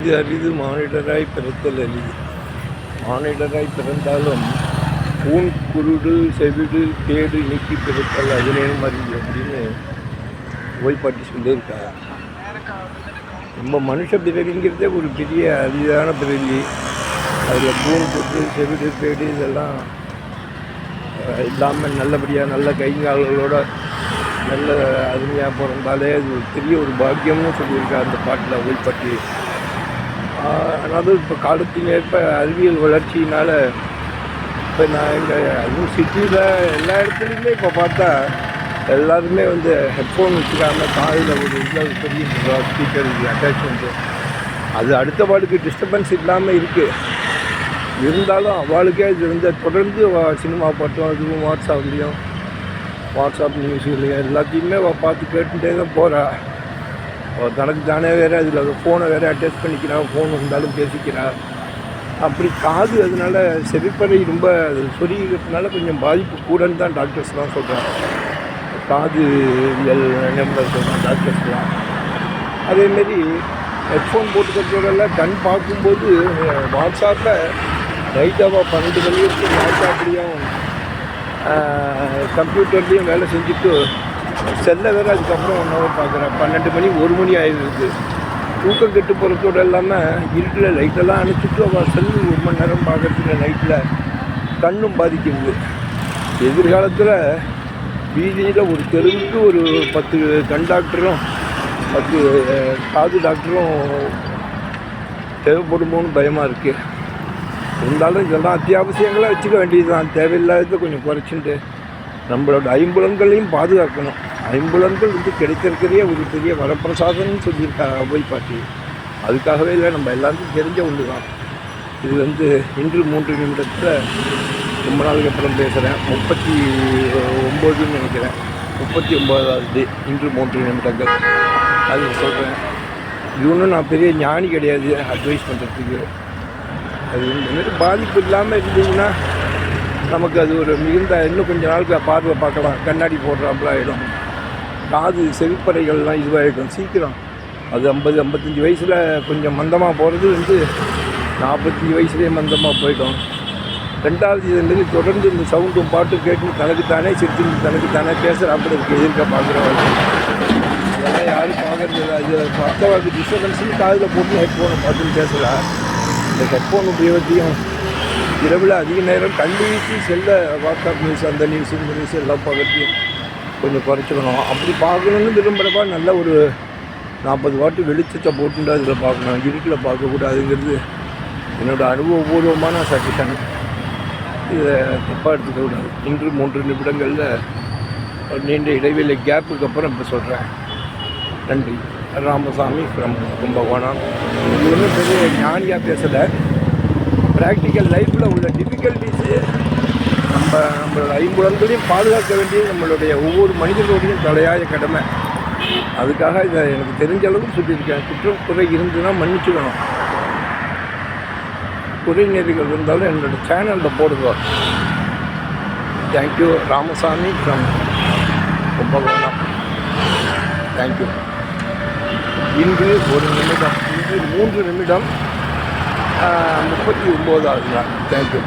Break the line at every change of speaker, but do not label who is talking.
இது அரிது மானிடராய் பிறத்தல் அரிது. மானிடராய் பிறந்தாலும் ஊன் குருடு செவிடு கேடு நீக்கி பிறத்தல் அதிலேயும் அறிவு அப்படின்னு ஓய்பாட்டி சொல்லியிருக்காங்க நம்ம மனுஷ பிறவிங்கிறதே ஒரு பெரிய அரிதான பிறவி. அதில் கூன் குத்து செவிடு கேடு இதெல்லாம் இல்லாமல் நல்லபடியாக நல்ல கைங்கால்களோட நல்ல அருமையாக பிறந்தாலே அது ஒரு பெரிய ஒரு பாக்கியம்னு சொல்லியிருக்கா அந்த பாட்டில் ஓய்பாட்டி அதாவது இப்போ காலத்தின் ஏற்ப அறிவியல் வளர்ச்சியினால் இப்போ நான் எங்கள் அதுவும் சிட்டியில் எல்லா இடத்துலையுமே இப்போ பார்த்தா எல்லாருமே வந்து ஹெட்ஃபோன் வச்சுக்காமல் காதில் ஒரு இதில் பெரிய ஸ்பீக்கர் அட்டாச்மெண்ட்டு அது அடுத்த பாடுக்கு டிஸ்டர்பன்ஸ் இல்லாமல் இருக்குது இருந்தாலும் அவளுக்கே இது வந்து தொடர்ந்து சினிமா பாட்டும் அதுவும் வாட்ஸ்அப்லேயும் வாட்ஸ்அப் நியூஸ்லையும் எல்லாத்தையுமே பார்த்து கேட்டுகிட்டே தான் போகிறா தனக்கு தானே வேறு அதில் ஃபோனை வேறு அட்டாச் பண்ணிக்கிறான் ஃபோன் இருந்தாலும் பேசிக்கிறான் அப்படி காது அதனால செவிப்பறை ரொம்ப அது சொருகிறதுனால கொஞ்சம் பாதிப்பு கூடன்னு தான் டாக்டர்ஸ்லாம் சொல்கிறாங்க காது இயல் நிபுணர்கள் தான் டாக்டர்ஸ்லாம் அதேமாரி ஹெட்ஃபோன் போட்டுக்கிறதோடலாம் கண் பார்க்கும்போது வாட்ஸ்அப்பில் ரைட்டாவாக பன்னெண்டு மணி வரைக்கும் வாட்ஸ்அப்லேயும் கம்ப்யூட்டர்லேயும் வேலை செஞ்சுட்டு செல்லை வேறு அதுக்கப்புறம் ஒன் ஹவர் பார்க்குறேன் பன்னெண்டு மணி ஒரு மணி ஆயிடுது தூக்கம் கெட்டு போகிறதோடு இல்லாமல் இருட்டில் லைட்டெல்லாம் அணைச்சிட்டு அவள் செல்லு. ஒரு மணி நேரம் பார்க்கறதுல நைட்டில் கண்ணும் பாதிக்கிறது எதிர்காலத்தில் வீதியில் ஒரு தெருவுக்கு ஒரு பத்து கண் டாக்டரும் பத்து காது டாக்டரும் தேவைப்படுமோன்னு பயமாக இருக்குது இருந்தாலும் இதெல்லாம் அத்தியாவசியங்களாக வச்சுக்க வேண்டியது தான் தேவையில்லாததை கொஞ்சம் குறைச்சிட்டு நம்மளோட ஐம்புலன்களையும் பாதுகாக்கணும். ஐம்புலன்கள் வந்து கிடைத்திருக்கிறதே ஒரு பெரிய வரப்பிரசாதம்னு சொல்லியிருக்காங்க அவை பாட்டி. அதுக்காகவே இல்லை நம்ம எல்லாருக்கும் தெரிஞ்ச ஒன்று தான் இது வந்து இன்று மூன்று நிமிடத்தில் ரொம்ப நாளுக்கு அப்புறம் பேசுகிறேன் முப்பத்தி ஒம்போதுன்னு நினைக்கிறேன். முப்பத்தி ஒம்போதாவது இன்று மூன்று நிமிடங்கள். அது சொல்கிறேன் இது ஒன்றும் நான் பெரிய ஞானி கிடையாது அட்வைஸ் பண்ணுறதுக்கு அது இந்த மாதிரி பாதிப்பு இல்லாமல் இருந்தீங்கன்னா நமக்கு அது ஒரு மிகுந்த இன்னும் கொஞ்ச நாளுக்கு பார்வை பார்க்கலாம். கண்ணாடி போடுறாப்புல ஆகிடும் காது செவிப்பறைகள்லாம் இதுவாகிடும் சீக்கிரம். அது ஐம்பது ஐம்பத்தஞ்சு வயசில் கொஞ்சம் மந்தமாக போகிறது வந்து நாற்பத்தஞ்சு வயசுலேயே மந்தமாக போயிடும். ரெண்டாவது இதுமாரி தொடர்ந்து இந்த சவுண்டும் பாட்டும் கேட்டு தனக்குத்தானே சிரிச்சு தனக்குத்தானே பேசுகிறாப்புல இருக்கு எதிர்க்க பார்க்குறவங்க அதெல்லாம் யாரும் பார்க்கறது இல்லை. அது மற்றவங்க டிஸ்டர்பன்ஸும் காதில் போட்டு ஹெட்ஃபோனை பார்த்துன்னு பேசலாம் இந்த ஹெட்ஃபோன் உபயோகத்தையும் இரவில் அதிக நேரம் கண்டு வீசி செல்ல வாட்ஸ்அப் நியூஸ் அந்த நியூஸ் இந்த நியூஸ் எல்லாம் பார்க்கறதையும் கொஞ்சம் குறைச்சிக்கணும். அப்படி பார்க்கணுன்னு விரும்புகிறப்ப நல்ல ஒரு நாற்பது வாட்டு வெளிச்சத்தை போட்டுட்டு அதில் பார்க்கணும். இருட்டில் பார்க்கக்கூடாதுங்கிறது என்னோடய அனுபவபூர்வமான சஜஷன் இதை தப்பாக எடுத்துக்க கூடாது. இன்று மூன்று நிமிடங்களில் ஒரு நீண்ட இடைவெளி கேப்புக்கு அப்புறம் இப்போ சொல்கிறேன் நன்றி. ராமசாமி ஃப்ரம் கும்பகோணம். இது ஒன்றும் பெரிய ஞானியாக பேசலை. ப்ராக்டிக்கல் லைஃப்பில் உள்ள டிஃபிகல்ட்டிஸு நம்ம நம்மளோட ஐம்புலன்களையும் பாதுகாக்க வேண்டியது நம்மளுடைய ஒவ்வொரு மனிதர்களுடையும் தலையாய கடமை. அதுக்காக இதை எனக்கு தெரிஞ்ச அளவுக்கு சொல்லியிருக்கேன். குற்றம் குறை இருந்துன்னா மன்னிச்சுக்கணும் குறைநெறிகள் இருந்தாலும் என்னோடய சேனலில் போடுங்க. Thank you Ramasamy from Kumbakonam. Thank you இன்று ஒரு நிமிடம் இன்று மூன்று நிமிடம் முப்பத்தி ஒம்போதாவது நாள். தேங்க்யூ